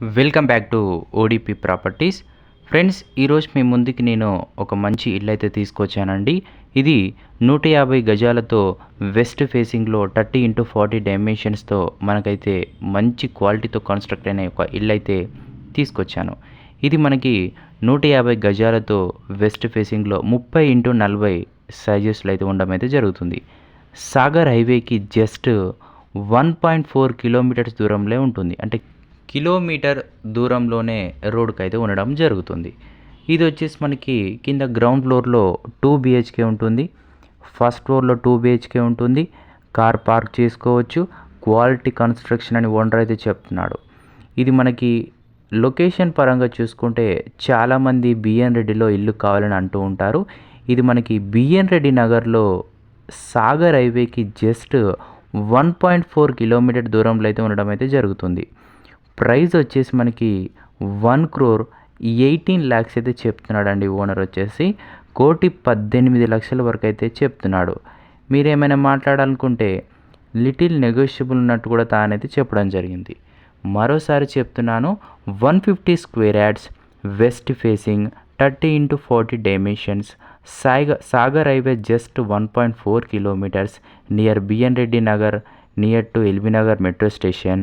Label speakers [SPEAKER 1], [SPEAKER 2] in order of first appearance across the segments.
[SPEAKER 1] Welcome back to ODP properties. Friends ఈరోజు మీ ముందుకి నేను ఒక మంచి ఇల్లు అయితే తీసుకొచ్చానండి. ఇది నూట యాభై గజాలతో వెస్ట్ ఫేసింగ్లో థర్టీ ఇంటూ ఫార్టీ డైమెన్షన్స్తో మనకైతే మంచి క్వాలిటీతో కన్స్ట్రక్ట్ అయిన ఒక ఇల్లు అయితే తీసుకొచ్చాను. ఇది మనకి నూట యాభై గజాలతో వెస్ట్ ఫేసింగ్లో ముప్పై ఇంటూ నలభై సైజెస్లో అయితే ఉండడం అయితే జరుగుతుంది. సాగర్ హైవేకి just one point four kilometres దూరంలో ఉంటుంది. అంటే కిలోమీటర్ దూరంలోనే రోడ్కి అయితే ఉండడం జరుగుతుంది. ఇది వచ్చేసి మనకి కింద గ్రౌండ్ ఫ్లోర్లో టూ బిహెచ్కే ఉంటుంది. ఫస్ట్ ఫ్లోర్లో టూ బిహెచ్కే ఉంటుంది. కార్ పార్క్ చేసుకోవచ్చు. క్వాలిటీ కన్స్ట్రక్షన్ అని ఓనర్ అయితే చెప్తున్నాడు. ఇది మనకి లొకేషన్ పరంగా చూసుకుంటే చాలామంది బిఎన్ రెడ్డిలో ఇల్లు కావాలని అంటూ ఉంటారు. ఇది మనకి బిఎన్ రెడ్డి నగర్లో సాగర్ హైవేకి just one point four kilometre దూరంలో అయితే ఉండడం అయితే జరుగుతుంది. ప్రైజ్ వచ్చేసి మనకి వన్ క్రోర్ ఎయిటీన్ ల్యాక్స్ అయితే చెప్తున్నాడండి ఓనర్ వచ్చేసి. కోటి పద్దెనిమిది లక్షల వరకు అయితే చెప్తున్నాడు. మీరేమైనా మాట్లాడాలనుకుంటే లిటిల్ నెగోషియబుల్ ఉన్నట్టు కూడా తానైతే చెప్పడం జరిగింది. మరోసారి చెప్తున్నాను one fifty square yards west facing thirty into forty dimensions సాగ Sagar highway just one point four kilometres near BN Reddy Nagar near to LB Nagar metro station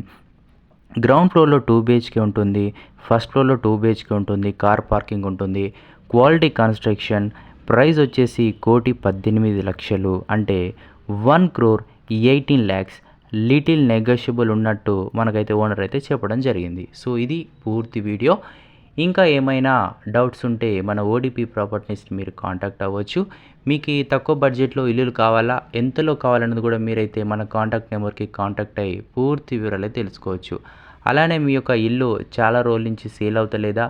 [SPEAKER 1] ground ఫ్లోర్లో టూ బిహెచ్కే ఉంటుంది first ఫ్లోర్లో two BHK ఉంటుంది car parking ఉంటుంది quality construction price వచ్చేసి కోటి పద్దెనిమిది లక్షలు. అంటే one crore eighteen lakhs little negotiable ఉన్నట్టు మనకైతే ఓనర్ అయితే చెప్పడం జరిగింది. సో ఇది పూర్తి వీడియో. ఇంకా ఏమైనా డౌట్స్ ఉంటే మన ఓడిపి ప్రాపర్టీస్ మీరు కాంటాక్ట్ అవ్వచ్చు. మీకు ఈ తక్కువ బడ్జెట్లో ఇల్లులు కావాలా? ఎంతలో కావాలన్నది కూడా మీరైతే మన కాంటాక్ట్ నెంబర్కి కాంటాక్ట్ అయ్యి పూర్తి వివరాలు తెలుసుకోవచ్చు. అలానే మీ యొక్క ఇల్లు చాలా రోజుల నుంచి సేల్ అవుతలేదా?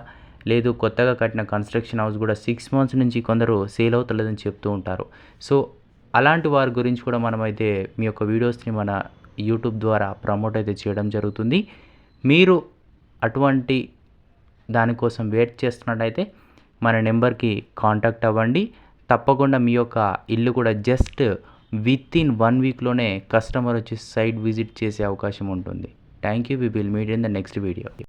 [SPEAKER 1] లేదు కొత్తగా కట్టిన కన్స్ట్రక్షన్ హౌస్ కూడా సిక్స్ మంత్స్ నుంచి కొందరు సేల్ అవుతలేదని చెప్తూ ఉంటారు. సో అలాంటి వారి గురించి కూడా మనమైతే మీ యొక్క వీడియోస్ని మన యూట్యూబ్ ద్వారా ప్రమోట్ అయితే చేయడం జరుగుతుంది. మీరు అటువంటి దానికోసం వెయిట్ చేస్తున్నట్టయితే మన నెంబర్కి కాంటాక్ట్ అవ్వండి. తప్పకుండా మీ యొక్క ఇల్లు కూడా జస్ట్ విత్ ఇన్ వన్ వీక్లోనే కస్టమర్ వచ్చి సైట్ విజిట్ చేసే అవకాశం ఉంటుంది. Thank you. We will meet in the next video.